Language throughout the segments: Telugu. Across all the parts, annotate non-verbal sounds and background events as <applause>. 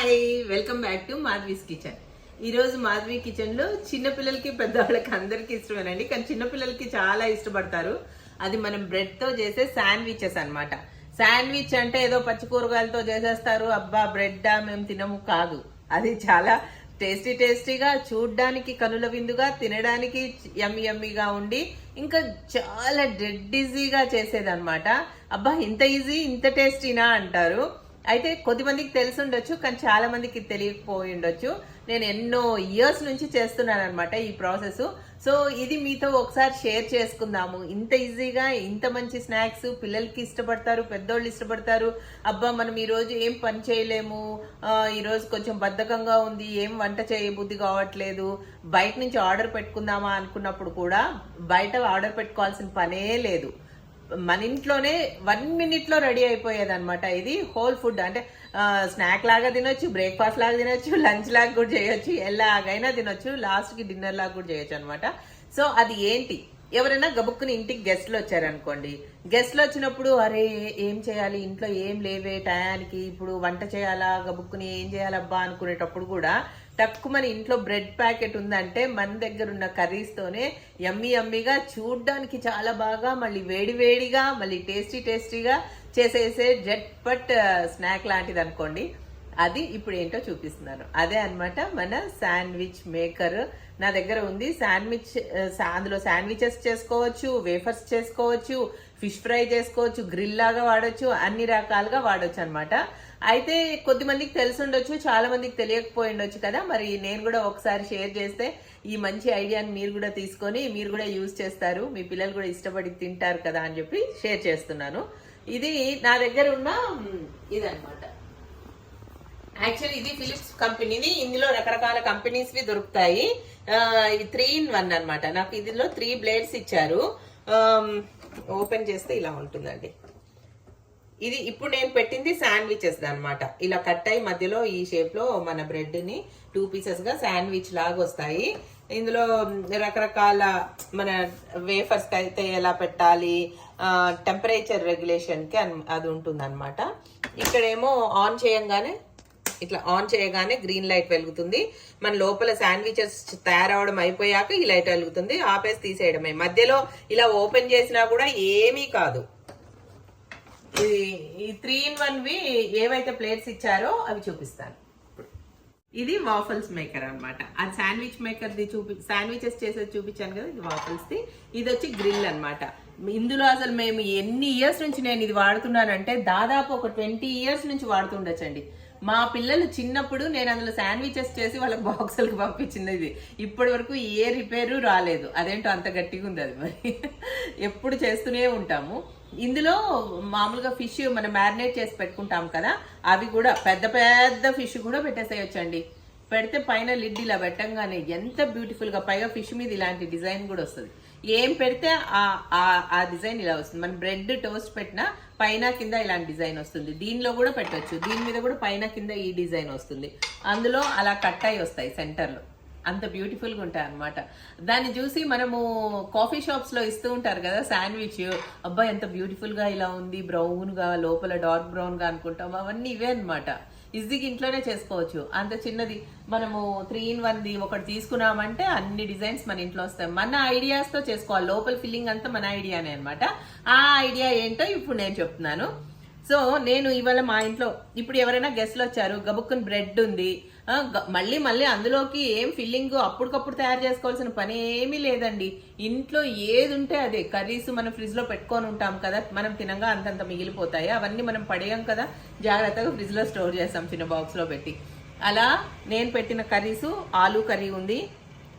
Hi welcome back to Madhavi's kitchen. ఈరోజు మాధవి కిచెన్లో చిన్నపిల్లలకి చిన్న పిల్లలకి పెద్దవాళ్ళకి అందరికి ఇష్టమేనండి. కానీ చిన్నపిల్లలకి చాలా ఇష్టపడతారు. అది మనం బ్రెడ్తో చేసే శాండ్విచెస్ అన్నమాట. శాండ్విచ్ అంటే ఏదో పచ్చి కూరగాయలతో చేసేస్తారు. అబ్బా బ్రెడ్ మేము తినము కాదు. అది చాలా టేస్టీ టేస్టీగా చూడ్డానికి కనుల విందుగా తినడానికి యమ్మి యమ్మిగా ఉండి ఇంకా చాలా డెడ్ ఈజీగా చేసేదన్నమాట. అబ్బా ఇంత ఈజీ ఇంత టేస్టీనా అంటారు. అయితే కొద్దిమందికి తెలిసి ఉండొచ్చు కానీ చాలా మందికి తెలియకపోయి ఉండొచ్చు నేను ఎన్నో ఇయర్స్ నుంచి చేస్తున్నాను అనమాట ఈ ప్రాసెస్ సో ఇది మీతో ఒకసారి షేర్ చేసుకుందాము. ఇంత ఈజీగా ఇంత మంచి స్నాక్స్ పిల్లలకి ఇష్టపడతారు పెద్దోళ్ళు ఇష్టపడతారు. అబ్బా మనం ఈరోజు ఏం పని చేయలేము. ఈరోజు కొంచెం బద్ధకంగా ఉంది ఏం వంట చేయబుద్ధి కావట్లేదు. బయట నుంచి ఆర్డర్ పెట్టుకుందామా అనుకున్నప్పుడు కూడా బయట ఆర్డర్ పెట్టుకోవాల్సిన పనే లేదు. మన ఇంట్లోనే వన్ మినిట్లో రెడీ అయిపోయేది అనమాట ఇది. హోల్ ఫుడ్ అంటే స్నాక్ లాగా తినొచ్చు బ్రేక్ఫాస్ట్ లాగా తినొచ్చు లంచ్ లాగా కూడా చేయొచ్చు ఎలాగైనా తినొచ్చు లాస్ట్కి డిన్నర్ లాగా కూడా చేయొచ్చు అనమాట సో అది ఏంటి? ఎవరైనా గబుక్కుని ఇంటికి గెస్ట్లు వచ్చారనుకోండి. గెస్ట్లు వచ్చినప్పుడు అరే ఏం చేయాలి? ఇంట్లో ఏం లేవే టయానికి ఇప్పుడు వంట చేయాలా? గబుక్కుని ఏం చేయాలబ్బా? అనుకునేటప్పుడు కూడా తక్కువని ఇంట్లో బ్రెడ్ ప్యాకెట్ ఉందంటే మన దగ్గర ఉన్న కర్రీస్తోనే యమ్మీ యమ్మీగా చూడ్డానికి చాలా బాగా మళ్ళీ వేడి వేడిగా మళ్ళీ టేస్టీ టేస్టీగా చేసేసే జట్పట్ స్నాక్ లాంటిది అనుకోండి అది ఇప్పుడు ఏంటో చూపిస్తున్నాను అదే అన్నమాట మన శాండ్విచ్ మేకర్. నా దగ్గర ఉంది. శాండ్విచ్ అందులో శాండ్విచెస్ చేసుకోవచ్చు వేఫర్స్ చేసుకోవచ్చు ఫిష్ ఫ్రై చేసుకోవచ్చు గ్రిల్ లాగా వాడచ్చు అన్ని రకాలుగా వాడచ్చు అనమాట అయితే కొద్ది మందికి తెలిసి ఉండొచ్చు చాలా మందికి తెలియకపోయి ఉండొచ్చు కదా. మరి నేను కూడా ఒకసారి షేర్ చేస్తే ఈ మంచి ఐడియాని మీరు కూడా తీసుకొని మీరు కూడా యూజ్ చేస్తారు. మీ పిల్లలు కూడా ఇష్టపడి తింటారు కదా అని చెప్పి షేర్ చేస్తున్నాను. ఇది నా దగ్గర ఉన్న ఇదనమాట ఇదన్నమాట. యాక్చువల్లీ ఇది ఫిలిప్స్ కంపెనీది ఇందులో రకరకాల కంపెనీస్ వి దొరుకుతాయి. ఇది త్రీ ఇన్ వన్ అనమాట నాకు ఇందులో త్రీ బ్లేడ్స్ ఇచ్చారు. ఓపెన్ చేస్తే ఇలా ఉంటుందండి. ఇది ఇప్పుడు నేను పెట్టింది శాండ్విచెస్ అనమాట ఇలా కట్ అయి మధ్యలో ఈ షేప్లో మన బ్రెడ్ని టూ పీసెస్గా శాండ్విచ్ లాగా వస్తాయి. ఇందులో రకరకాల మన వేఫర్స్ అయితే ఎలా పెట్టాలి టెంపరేచర్ రెగ్యులేషన్కి అది ఉంటుంది అనమాట ఇక్కడేమో ఆన్ చేయంగానే ఇట్లా ఆన్ చేయగానే గ్రీన్ లైట్ వెలుగుతుంది. మన లోపల శాండ్విచెస్ తయారవడం అయిపోయాక ఈ లైట్ వెలుగుతుంది. ఆపేసి తీసేయడమే. మధ్యలో ఇలా ఓపెన్ చేసినా కూడా ఏమీ కాదు. ఇది ఈ త్రీ ఇన్ వన్ వి ఏవైతే ప్లేట్స్ ఇచ్చారో అవి చూపిస్తాను. ఇది వాఫల్స్ మేకర్ అన్నమాట. ఆ శాండ్విచ్ మేకర్ది చూపి శాండ్విచెస్ చేసేది చూపించాను కదా ఇది వాఫల్స్ది ఇది వచ్చి గ్రిల్ అనమాట ఇందులో అసలు మేము ఎన్ని ఇయర్స్ నుంచి నేను ఇది వాడుతున్నానంటే దాదాపు ఒక ట్వంటీ ఇయర్స్ నుంచి వాడుతుండొచ్చండి. మా పిల్లలు చిన్నప్పుడు నేను అందులో శాండ్విచెస్ చేసి వాళ్ళకి బాక్సులకు పంపించింది ఇది. ఇప్పటి వరకు ఏ రిపేరు రాలేదు. అదేంటో అంత గట్టిగా ఉంది అది మరి. ఎప్పుడు చేస్తూనే ఉంటాము. ఇందులో మామూలుగా ఫిష్ మనం మ్యారినేట్ చేసి పెట్టుకుంటాం కదా అవి కూడా పెద్ద పెద్ద ఫిష్ కూడా పెట్టేసేయొచ్చండి. పెడితే పైన లిడ్ ఇలా పెట్టంగానే ఎంత బ్యూటిఫుల్గా పైగా ఫిష్ మీద ఇలాంటి డిజైన్ కూడా వస్తుంది. ఏం పెడితే ఆ ఆ- డిజైన్ ఇలా వస్తుంది. మనం బ్రెడ్ టోస్ట్ పెట్టినా పైన కింద ఇలాంటి డిజైన్ వస్తుంది. దీనిలో కూడా పెట్టవచ్చు దీని మీద కూడా పైన కింద ఈ డిజైన్ వస్తుంది. అందులో అలా కట్ అయి వస్తాయి సెంటర్లో. అంత బ్యూటిఫుల్గా ఉంటాయి అనమాట దాన్ని చూసి మనము కాఫీ షాప్స్లో ఇస్తూ ఉంటారు కదా శాండ్విచ్. అబ్బా ఎంత బ్యూటిఫుల్గా ఇలా ఉంది బ్రౌన్గా లోపల డార్క్ బ్రౌన్గా అనుకుంటాం. అవన్నీ ఇవే అనమాట ఈజీగా ఇంట్లోనే చేసుకోవచ్చు. అంత చిన్నది. మనము త్రీ ఇన్ వన్ది ఒకటి తీసుకున్నామంటే అన్ని డిజైన్స్ మన ఇంట్లో వస్తాయి. మన ఐడియాస్తో చేసుకోవాలి. లోపల ఫిల్లింగ్ అంతా మన ఐడియానే అనమాట ఆ ఐడియా ఏంటో ఇప్పుడు నేను చెప్తున్నాను. సో నేను ఇవాళ మా ఇంట్లో ఇప్పుడు ఎవరైనా గెస్ట్లు వచ్చారు గబుక్కుని బ్రెడ్ ఉంది మళ్ళీ మళ్ళీ అందులోకి ఏం ఫిల్లింగ్ అప్పటికప్పుడు తయారు చేసుకోవాల్సిన పని ఏమీ లేదండి. ఇంట్లో ఏది ఉంటే అదే. కర్రీస్ మనం ఫ్రిడ్జ్లో పెట్టుకొని ఉంటాం కదా మనం తినంగా అంతంత మిగిలిపోతాయి. అవన్నీ మనం పడేయం కదా జాగ్రత్తగా ఫ్రిడ్జ్లో స్టోర్ చేస్తాం చిన్న బాక్స్లో పెట్టి. అలా నేను పెట్టిన కర్రీస్ ఆలూ కర్రీ ఉంది.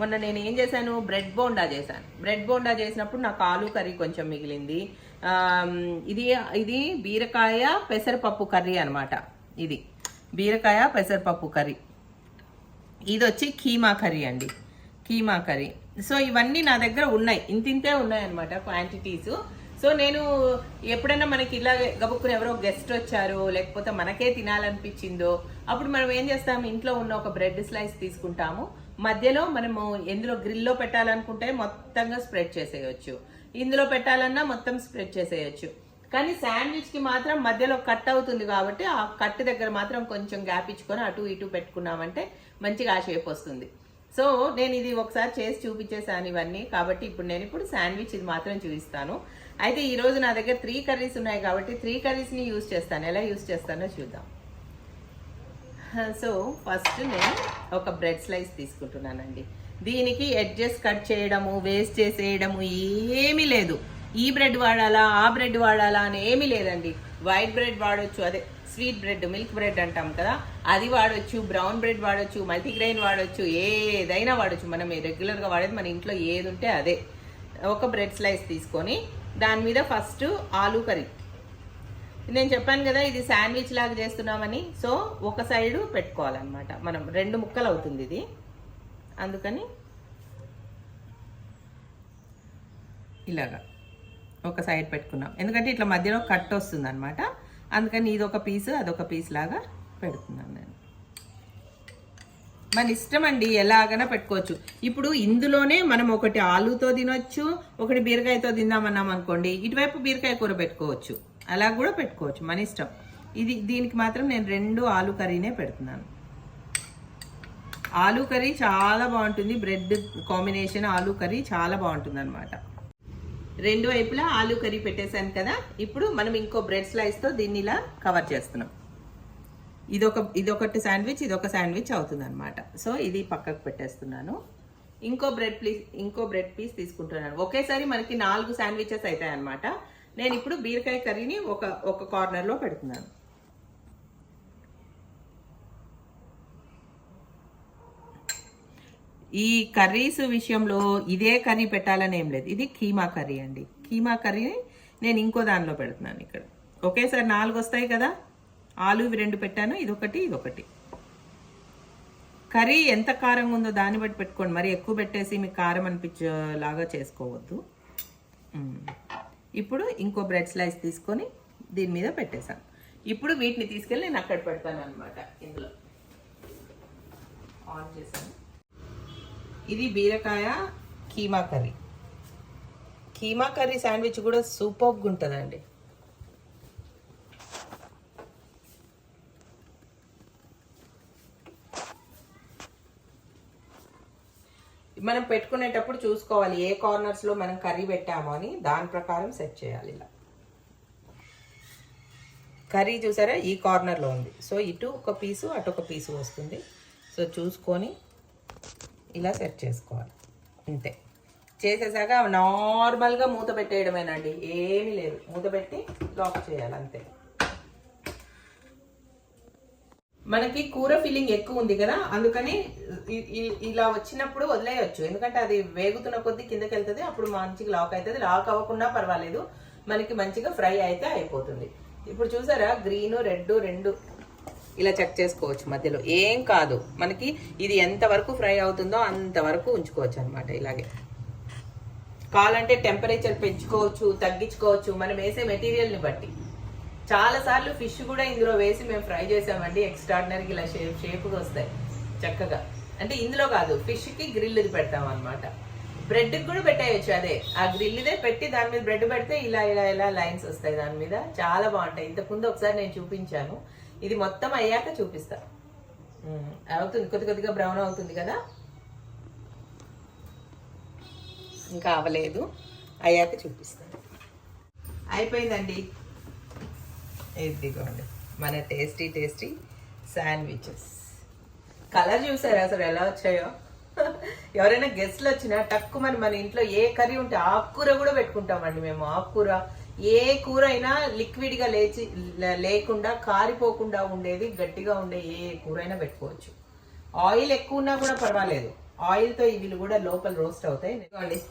మొన్న నేను ఏం చేశాను? బ్రెడ్ బోండా చేశాను. బ్రెడ్ బోండా చేసినప్పుడు నాకు ఆలూ కర్రీ కొంచెం మిగిలింది. ఇది ఇది బీరకాయ పెసరపప్పు కర్రీ అనమాట ఇది బీరకాయ పెసరపప్పు కర్రీ. ఇది వచ్చి కీమా కర్రీ అండి. కీమా కర్రీ. సో ఇవన్నీ నా దగ్గర ఉన్నాయి. ఇంతింతే ఉన్నాయి అనమాట క్వాంటిటీస్ సో నేను ఎప్పుడైనా మనకి ఇలా గబుక్కుని ఎవరో గెస్ట్ వచ్చారో లేకపోతే మనకే తినాలనిపించిందో అప్పుడు మనం ఏం చేస్తాము ఇంట్లో ఉన్న ఒక బ్రెడ్ స్లైస్ తీసుకుంటాము. మధ్యలో మనము ఎందులో గ్రిల్లో పెట్టాలనుకుంటే మొత్తంగా స్ప్రెడ్ చేసేయచ్చు. ఇందులో పెట్టాలన్నా మొత్తం స్ప్రెడ్ చేసేయచ్చు. కానీ శాండ్విచ్కి మాత్రం మధ్యలో కట్ అవుతుంది కాబట్టి ఆ కట్ దగ్గర మాత్రం కొంచెం గ్యాప్ ఇచ్చుకొని అటు ఇటు పెట్టుకున్నామంటే మంచిగా ఆ షేప్ వస్తుంది. సో నేను ఇది ఒకసారి చేసి చూపించేసాను ఇవన్నీ కాబట్టి ఇప్పుడు నేను ఇప్పుడు శాండ్విచ్ ఇది మాత్రం చూపిస్తాను. అయితే ఈ రోజు నా దగ్గర త్రీ కర్రీస్ ఉన్నాయి కాబట్టి త్రీ కర్రీస్ని యూజ్ చేస్తాను. ఎలా యూజ్ చేస్తానో చూద్దాం. సో ఫస్ట్ నేను ఒక బ్రెడ్ స్లైస్ తీసుకుంటున్నానండి. దీనికి ఎడ్జెస్ కట్ చేయడము వేస్ట్ చేసేయడము ఏమీ లేదు. ఈ బ్రెడ్ వాడాలా ఆ బ్రెడ్ వాడాలా అని ఏమీ లేదండి. వైట్ బ్రెడ్ వాడొచ్చు అదే స్వీట్ బ్రెడ్ మిల్క్ బ్రెడ్ అంటాం కదా అది వాడొచ్చు బ్రౌన్ బ్రెడ్ వాడొచ్చు మల్టీగ్రెయిన్ వాడొచ్చు ఏదైనా వాడొచ్చు. మనం రెగ్యులర్గా వాడేది మన ఇంట్లో ఏది ఉంటే అదే. ఒక బ్రెడ్ స్లైస్ తీసుకొని దాని మీద ఫస్ట్ ఆలూ కర్రీ. నేను చెప్పాను కదా ఇది శాండ్విచ్ లాగా చేస్తున్నామని. సో ఒక సైడు పెట్టుకోవాలన్నమాట. మనం రెండు ముక్కలు అవుతుంది ఇది. అందుకని ఇలాగా ఒక సైడ్ పెట్టుకున్నాం. ఎందుకంటే ఇట్లా మధ్యలో కట్ వస్తుంది అనమాట అందుకని ఇది ఒక పీస్ అదొక పీస్ లాగా పెడుతున్నాను నేను. మన ఇష్టం అండి ఎలాగైనా పెట్టుకోవచ్చు. ఇప్పుడు ఇందులోనే మనం ఒకటి ఆలుతో తినొచ్చు ఒకటి బీరకాయతో తిందామన్నాం అనుకోండి ఇటువైపు బీరకాయ కూర పెట్టుకోవచ్చు. అలా కూడా పెట్టుకోవచ్చు మన ఇష్టం. ఇది దీనికి మాత్రం నేను రెండు ఆలు కర్రీనే పెడుతున్నాను. ఆలూ కర్రీ చాలా బాగుంటుంది. బ్రెడ్ కాంబినేషన్ ఆలు కర్రీ చాలా బాగుంటుంది అనమాట రెండు వైపులా ఆలు కర్రీ పెట్టేశాను కదా. ఇప్పుడు మనం ఇంకో బ్రెడ్ స్లైస్తో దీన్ని ఇలా కవర్ చేస్తున్నాం. ఇదొక ఇదొకటి శాండ్విచ్ ఇదొక శాండ్విచ్ అవుతుంది అనమాట సో ఇది పక్కకు పెట్టేస్తున్నాను. ఇంకో బ్రెడ్ పీస్ ఇంకో బ్రెడ్ పీస్ తీసుకుంటున్నాను. ఒకేసారి మనకి నాలుగు శాండ్విచెస్ అవుతాయి అనమాట నేను ఇప్పుడు బీరకాయ కర్రీని ఒక ఒక కార్నర్లో పెడుతున్నాను. ఈ కర్రీస్ విషయంలో ఇదే కర్రీ పెట్టాలని ఏం లేదు. ఇది కీమా కర్రీ అండి. కీమా కర్రీని నేను ఇంకో దానిలో పెడుతున్నాను ఇక్కడ. ఒకేసారి నాలుగు వస్తాయి కదా? ఆలు ఇవి రెండు పెట్టాను. ఇదొకటి ఇదొకటి. కర్రీ ఎంత కారంగా ఉందో దాన్ని బట్టి పెట్టుకోండి. మరి ఎక్కువ పెట్టేసి మీకు కారం అనిపించేలాగా చేసుకోవద్దు. ఇప్పుడు ఇంకో బ్రెడ్ స్లైస్ తీసుకొని దీని మీద పెట్టేశాను. ఇప్పుడు వీటిని తీసుకెళ్ళి నేను అక్కడ పెడతాను అనమాట ఇందులో. ఆన్ చేశాను. ఇది బీరకాయ keema curry. Keema curry sandwich కూడా సూపర్గా ఉంటుందండి మనం పెట్టుకునేటప్పుడు చూసుకోవాలి ఏ కార్నర్స్లో మనం కర్రీ పెట్టామో అని దాని ప్రకారం సెట్ చేయాలి ఇలా. కర్రీ చూసారా? ఈ కార్నర్లో ఉంది. సో ఇటు ఒక పీసు అటు ఒక పీసు వస్తుంది. సో చూసుకొని ఇలా సెట్ చేసుకోవాలి. అంతే చేసేసాక నార్మల్గా మూత పెట్టేయడమేనండి. ఏమీ లేదు. మూత పెట్టి లాక్ చేయాలి అంతే. మనకి కూర ఫీలింగ్ ఎక్కువ ఉంది కదా అందుకని ఇలా వచ్చినప్పుడు వదిలేయచ్చు. ఎందుకంటే అది వేగుతున్న కొద్దీ కిందకి వెళ్తుంది అప్పుడు మంచిగా లాక్ అవుతుంది లాక్ అవ్వకుండా పర్వాలేదు. మనకి మంచిగా ఫ్రై అయితే అయిపోతుంది. ఇప్పుడు చూసారా గ్రీన్ రెడ్ రెండు ఇలా చెక్ చేసుకోవచ్చు మధ్యలో. ఏం కాదు. మనకి ఇది ఎంతవరకు ఫ్రై అవుతుందో అంతవరకు ఉంచుకోవచ్చు అనమాట ఇలాగే. కావాలంటే టెంపరేచర్ పెంచుకోవచ్చు తగ్గించుకోవచ్చు. మనం వేసే మెటీరియల్ని బట్టి. చాలా సార్లు ఫిష్ కూడా ఇందులో వేసి మేము ఫ్రై చేసామండి. ఎక్స్ట్రాడినరీ ఇలా షేప్ షేప్గా వస్తాయి. చక్కగా. అంటే ఇందులో కాదు ఫిష్కి గ్రిల్ పెడతాం అనమాట బ్రెడ్కి కూడా పెట్టేయచ్చు అదే. ఆ గ్రిల్దే పెట్టి దాని మీద బ్రెడ్ పెడితే ఇలా ఇలా ఇలా లైన్స్ వస్తాయి దాని మీద. చాలా బాగుంటాయి. ఇంతకుముందు ఒకసారి నేను చూపించాను. ఇది మొత్తం అయ్యాక చూపిస్తా. అవుతుంది. కొద్ది కొద్దిగా బ్రౌన్ అవుతుంది కదా? ఇంకా అవ్వలేదు అయ్యాక చూపిస్తాను అయిపోయిందండి. ఇదిగోండి. మన టేస్టీ టేస్టీ శాండ్విచెస్ కలర్ చూసారా అసలు ఎలా వచ్చాయో? <laughs> ఎవరైనా గెస్ట్లు వచ్చినా టక్కు మన మన ఇంట్లో ఏ కర్రీ ఉంటే ఆకుకూర కూడా పెట్టుకుంటామండి మేము. ఆకుకూర ఏ కూర అయినా లిక్విడ్గా లేచి లే- లేకుండా కారిపోకుండా ఉండేది గట్టిగా ఉండే ఏ కూర అయినా పెట్టుకోవచ్చు. ఆయిల్ ఎక్కువ ఉన్నా కూడా పర్వాలేదు. ఆయిల్తో ఇవి కూడా లోపల రోస్ట్ అవుతాయి. ఎందుకండి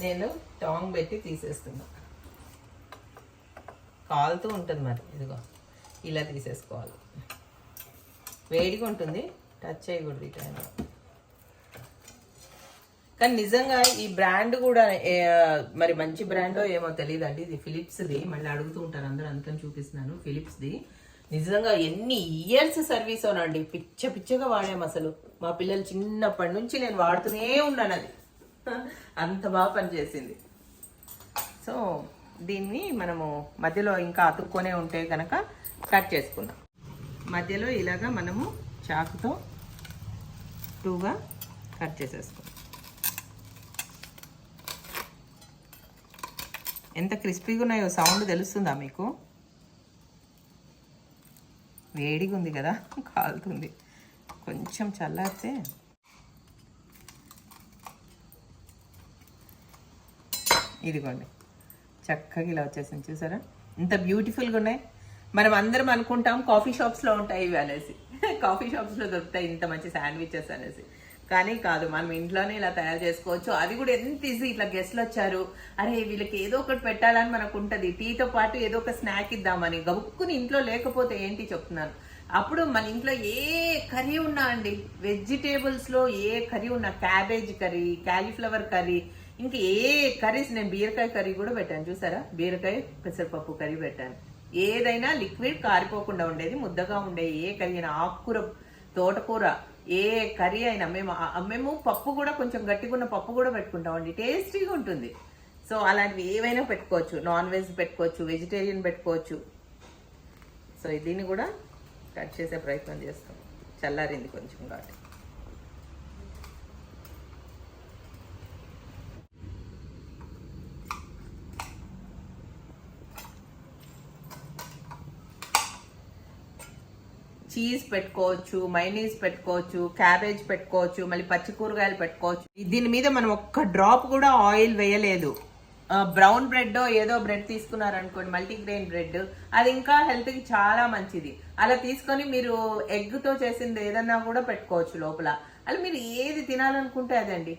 నేను టాంగ్ పెట్టి తీసేస్తున్నా. కాలుతూ ఉంటుంది మరి ఇదిగో ఇలా తీసేసుకోవాలి. వేడిగా ఉంటుంది టచ్ చేయకూడదు ఈ టైంలో కానీ నిజంగా ఈ బ్రాండ్ కూడా మరి మంచి బ్రాండో ఏమో తెలియదండి. ఇది ఫిలిప్స్ది మళ్ళీ అడుగుతూ ఉంటారు అందరూ అందుకని చూపిస్తున్నాను. ఫిలిప్స్ది నిజంగా ఎన్ని ఇయర్స్ సర్వీస్ అవునండి పిచ్చ పిచ్చగా వాడాము అసలు. మా పిల్లలు చిన్నప్పటి నుంచి నేను వాడుతూనే ఉన్నాను అది. అంత బాగా పనిచేసింది. సో దీన్ని మనము మధ్యలో ఇంకా అతుక్కొనే ఉంటే కనుక కట్ చేసుకుందాం. మధ్యలో ఇలాగా మనము చాకుతో టూగా కట్ చేసేసుకుందాం. ఎంత క్రిస్పీగా ఉన్నాయో సౌండ్ తెలుస్తుందా మీకు? వేడిగా ఉంది కదా కాలుతుంది. కొంచెం చల్లారితే ఇదిగోండి. చక్కగా ఇలా వచ్చేసింది చూసారా? ఇంత బ్యూటిఫుల్గా ఉన్నాయి. మనం అందరం అనుకుంటాం కాఫీ షాప్స్లో ఉంటాయి ఇవి అనేసి. <laughs> కాఫీ షాప్స్లో దొరుకుతాయి ఇంత మంచి శాండ్విచెస్ అనేసి. కానీ కాదు. మనం ఇంట్లోనే ఇలా తయారు చేసుకోవచ్చు. అది కూడా ఎంత ఈజీ ఇట్లా గెస్ట్లు వచ్చారు. అరే వీళ్ళకి ఏదో ఒకటి పెట్టాలని మనకు ఉంటుంది. టీతో పాటు ఏదో ఒక స్నాక్ ఇద్దామని. గబుక్కుని ఇంట్లో లేకపోతే ఏంటి చెప్తున్నాను. అప్పుడు మన ఇంట్లో ఏ కర్రీ ఉన్నా అండి వెజిటేబుల్స్లో ఏ కర్రీ ఉన్నా క్యాబేజ్ కర్రీ క్యాలీఫ్లవర్ కర్రీ ఇంకా ఏ కర్రీస్ నేను బీరకాయ కర్రీ కూడా పెట్టాను. చూసారా? బీరకాయ పెసరపప్పు కర్రీ పెట్టాను. ఏదైనా లిక్విడ్ కారిపోకుండా ఉండేది ముద్దగా ఉండే ఏ కర్రీ అయినా ఆకుకూర తోటకూర ఏ కర్రీ అయినా మేము మేము పప్పు కూడా కొంచెం గట్టిగా ఉన్న పప్పు కూడా పెట్టుకుంటామండి. టేస్టీగా ఉంటుంది. సో అలాంటివి ఏవైనా పెట్టుకోవచ్చు. నాన్ వెజ్ పెట్టుకోవచ్చు వెజిటేరియన్ పెట్టుకోవచ్చు. సో దీన్ని కూడా కట్ చేసే ప్రయత్నం చేస్తాం. చల్లారింది కొంచెం కాబట్టి. చీజ్ పెట్టుకోవచ్చు మైనీస్ పెట్టుకోవచ్చు క్యాబేజ్ పెట్టుకోవచ్చు మళ్ళీ పచ్చి కూరగాయలు పెట్టుకోవచ్చు. దీని మీద మనం ఒక్క డ్రాప్ కూడా ఆయిల్ వేయలేదు. బ్రౌన్ బ్రెడ్ ఏదో బ్రెడ్ తీసుకున్నారనుకోండి మల్టీగ్రెయిన్ బ్రెడ్ అది ఇంకా హెల్త్కి చాలా మంచిది. అలా తీసుకొని మీరు ఎగ్తో చేసింది ఏదన్నా కూడా పెట్టుకోవచ్చు లోపల. అలా మీరు ఏది తినాలనుకుంటే అదండి.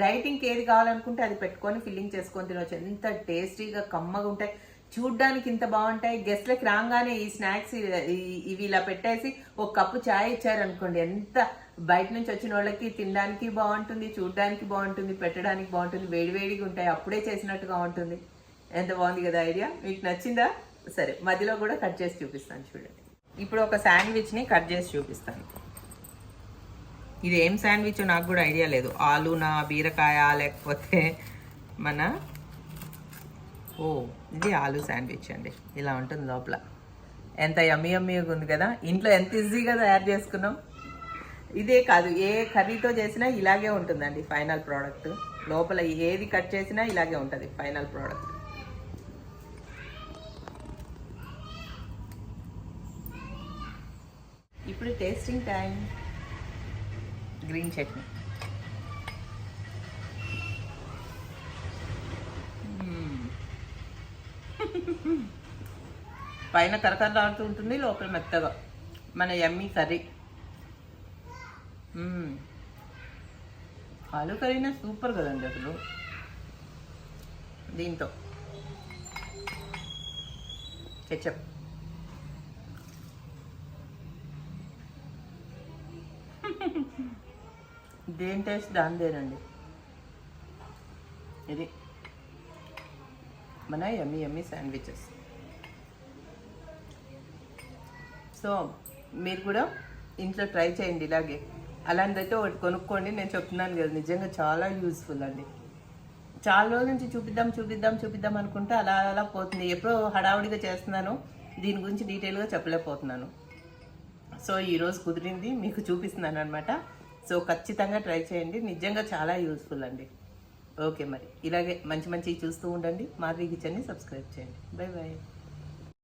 డైటింగ్కి ఏది కావాలనుకుంటే అది పెట్టుకొని ఫిల్లింగ్ చేసుకొని తినవచ్చు ఎంత టేస్టీగా కమ్మగా ఉంటాయి. చూడ్డానికి ఇంత బాగుంటాయి. గెస్ట్లకి రాగానే ఈ స్నాక్స్ ఇవి ఇలా పెట్టేసి ఒక కప్పు చాయ్ ఇచ్చారనుకోండి. ఎంత బయట నుంచి వచ్చిన వాళ్ళకి తినడానికి బాగుంటుంది చూడ్డానికి బాగుంటుంది పెట్టడానికి బాగుంటుంది వేడివేడిగా ఉంటాయి. అప్పుడే చేసినట్టుగా ఉంటుంది. ఎంత బాగుంది కదా ఐడియా? మీకు నచ్చిందా? సరే మధ్యలో కూడా కట్ చేసి చూపిస్తాను చూడండి. ఇప్పుడు ఒక శాండ్విచ్ని కట్ చేసి చూపిస్తాను. ఇది ఏం శాండ్విచ్ నాకు కూడా ఐడియా లేదు. ఆలూనా బీరకాయ లేకపోతే మన ఓ ఇది ఆలు శాండ్విచ్ అండి. ఇలా ఉంటుంది లోపల. ఎంత యమ్మి యమ్మీగా ఉంది కదా. ఇంట్లో ఎంత ఈజీగా తయారు చేసుకున్నాం. ఇదే కాదు ఏ కర్రీతో చేసినా ఇలాగే ఉంటుందండి ఫైనల్ ప్రోడక్ట్. లోపల ఏది కట్ చేసినా ఇలాగే ఉంటుంది ఫైనల్ ప్రోడక్ట్. ఇప్పుడు టేస్టింగ్ టైం గ్రీన్ చట్నీ పైన కరకరలాడుతూ ఉంటుంది లోపల మెత్తగా. మన ఎమ్మీ కర్రీ. ఆలు కర్రీనే సూపర్ కదండి అసలు. దీంతో. కెచప్. దేని టేస్ట్ దానిదేనండి ఇది. మన ఎమ్మి ఎమ్మి శాండ్విచెస్. సో మీరు కూడా ఇంట్లో ట్రై చేయండి ఇలాగే. అలాంటిదైతే ఒకటి కొనుక్కోండి. నేను చెప్తున్నాను కదా నిజంగా చాలా యూస్ఫుల్ అండి. చాలా రోజుల నుంచి చూపిద్దాం చూపిద్దాం చూపిద్దాం అనుకుంటే అలా అలా పోతుంది. ఎప్పుడో హడావుడిగా చేస్తున్నాను. దీని గురించి డీటెయిల్గా చెప్పలేకపోతున్నాను. సో ఈరోజు కుదిరింది మీకు చూపిస్తున్నాను అనమాట సో ఖచ్చితంగా ట్రై చేయండి. నిజంగా చాలా యూస్ఫుల్ అండి. ఓకే మరి. ఇలాగే మంచి మంచి చూస్తూ ఉండండి. మాధవి కిచెన్ని సబ్స్క్రైబ్ చేయండి. Bye bye